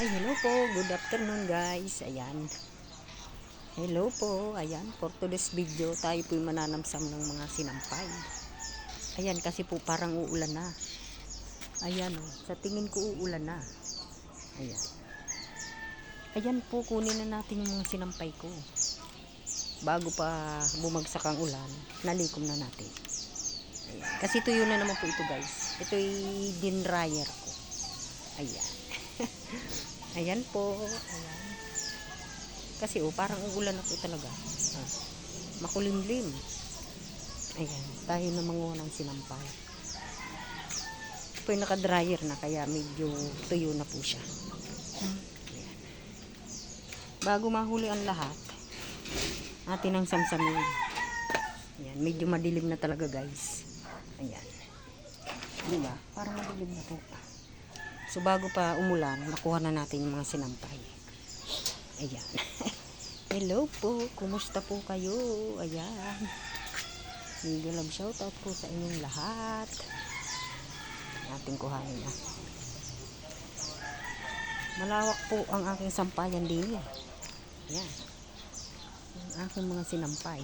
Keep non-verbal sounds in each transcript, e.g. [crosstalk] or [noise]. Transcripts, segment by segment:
Ay, hello po. Good afternoon, guys. Ayan. Hello po. Ayan, for today's video, tayo po mananamsam ng mga sinampay. Ayan, kasi po parang uulan na. Ayan, oh. Sa tingin ko uulan na. Ayan. Ayan po, kunin na natin yung mga sinampay ko. Bago pa bumagsak ang ulan, nalikom na natin. Ayan. Kasi tuyo na naman po ito, guys. Ito'y din dryer ko. Ayan. [laughs] Ayan po. Ayan. Kasi oh, parang uulan na po talaga. Ah, makulimlim. Ayan. Tayo na manguha ng sinampay. Po yung naka-dryer na kaya medyo tuyo na po siya. Ayan. Bago mahuli ang lahat, atin ang samsamin. Ayan. Medyo madilim na talaga guys. Ayan. Diba? Parang madilim na po. So bago pa umulan, nakuha na natin yung mga sinampay. Ayan. [laughs] Hello po, kumusta po kayo? Ayan. Mega love shoutout po sa inyong lahat. Ating kuhanin na. Malawak po ang aking sampayan din. Ayan. Ang aking mga sinampay.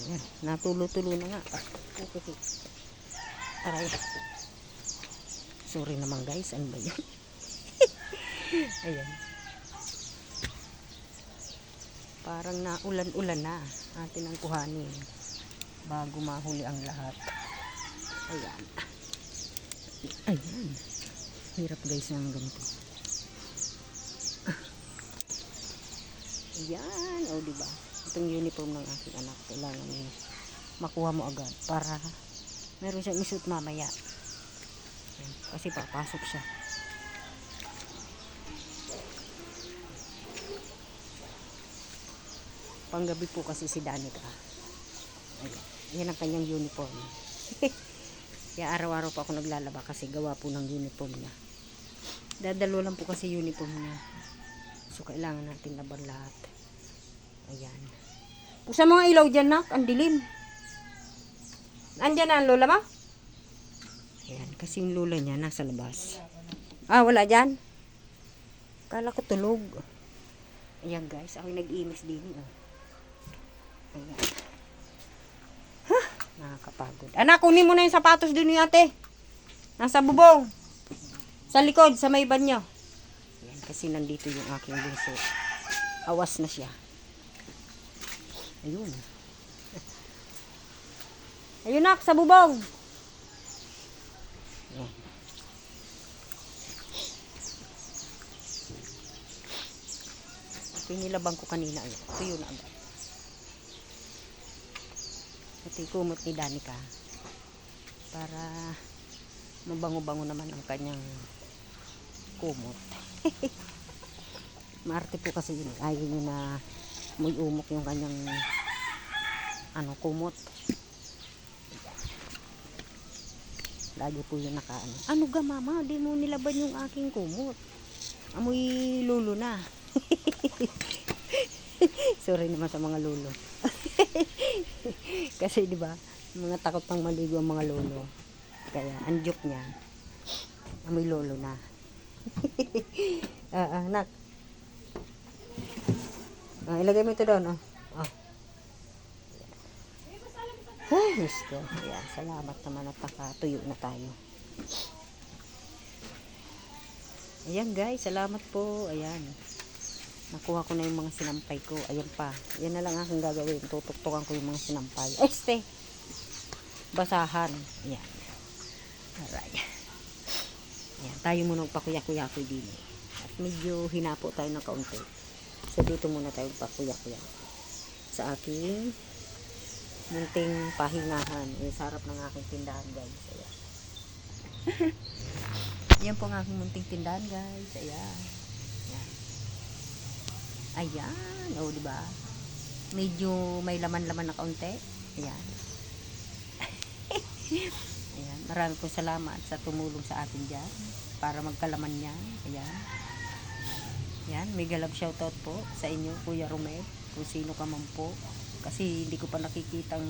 Ayan. Natulo-tulo na nga. Okay. Aray. Sorry naman guys, ano ba yun? [laughs] Ayan. Parang naulan-ulan na. Atin ang kuhanin. Bago mahuli ang lahat. Ayan. Ayan. Hirap guys ng ganito. Ayan. O diba? Itong uniform ng aking anak. Kailangan makuha mo agad. Para meron siyang isuot mamaya. Kasi papasok siya. Panggabi po kasi si Danica. Ayan. Yan ang kanyang uniform. [laughs] Kaya araw-araw pa ako naglalaba kasi gawa po ng uniform niya. Dadalo lang po kasi uniform niya. So kailangan natin laban lahat. Ayan. Pusa mga ilaw dyan, nak. Ang dilim. Andyan na ang lola mo? Kasi yung lola niya nasa labas. Ah, wala dyan? Kala ko tulog. Ayan guys, ako nag-imis din. Oh. Ayan. Ha? Nakakapagod. Anak, kunin mo na yung sapatos dun ate. Nasa bubong. Sa likod, sa may banyo. Ayan, kasi nandito yung aking bunso. Awas na siya. Ayun. [laughs] Ayun nak, sa bubong. Pinilabang ko kanina. Ayun. Yun agad. Ito yung kumot ni Danica. Para mabango-bango naman ang kanyang kumot. [laughs] Marte po kasi yun. Ayaw niya na muy umok yung kanyang ano, kumot. Lagi po yun naka ano. Ga mama? Di mo nilaban yung aking kumot. Amoy lulo na. [laughs] Sorry naman sa mga lulo. [laughs] Kasi di ba, mga takot pang maligo ang mga lolo. Kaya ang joke niya, amoy lolo na. [laughs] ah, ah, nak. Ah, ilagay mo ito doon, oh. oh. Ay, Diyos ko. Ayan, salamat naman at nakatuyo na tayo. Ayan guys, salamat po. Ayan. Nakuha ko na yung mga sinampay ko. Ayan pa. Yan na lang aking gagawin. Tutuktukan ko yung mga sinampay. Este! Basahan. Ayan. Alright. Ayan. Tayo muna magpakuya-kuya-kuy din. At medyo hinapo tayo ng kaunti. So dito muna tayo magpakuya-kuya. Sa aking munting pahingahan. Yung sarap ng aking tindahan guys. Ayan. [laughs] Yan po ang aking munting tindahan guys. Ayan. Ayan. Ayan. O, di ba? Medyo may laman-laman na kaunti. Ayan. [laughs] Ayan. Maraming po salamat sa tumulong sa atin dyan. Para magkalaman niya. Ayan. Ayan. Mega love shoutout po sa inyo, Kuya Romel. Kung sino ka man po. Kasi hindi ko pa nakikitang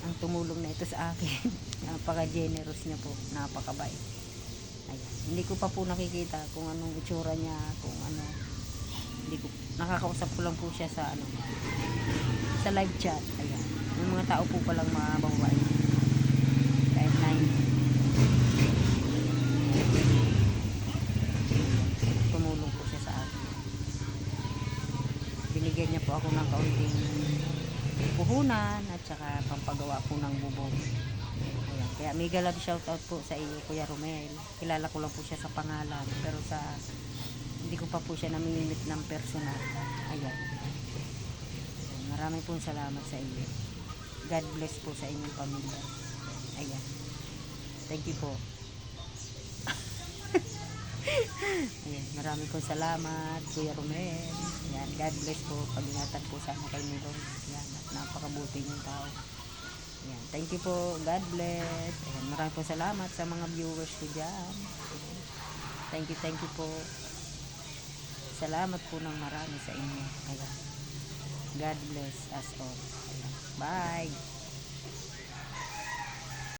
ang tumulong na ito sa akin. [laughs] Napaka-generous niya po. Napakabait. Ayan. Hindi ko pa po nakikita kung anong itsura niya, kung ano. Hindi ko, nakakausap ko lang po siya sa ano, sa live chat. Ayan. Yung mga tao po palang mga babae. Kahit na po siya sa akin. Binigyan niya po ako ng kaunting puhunan at saka pampagawa po ng bubong. Ayan. Kaya mega love shoutout po sa iyo, Kuya Romel. Kilala ko lang po siya sa pangalan. Pero sa hindi ko pa po siya namimit ng personal. Ayan. Maraming pong salamat sa iyo. God bless po sa inyong pamilya. Ayan. Thank you po. Ayan, maraming pong salamat, Kuya Romel. Ayan, God bless po. Pag-ingatan po sana kay Milo. Ayan, at napakabuti niyong tao. Ayan, thank you po. God bless. Ayan, maraming pong salamat sa mga viewers ko dyan. Thank you, thank you po. Salamat po ng marami sa inyo. Ayan. God bless us all. Ayan. Bye.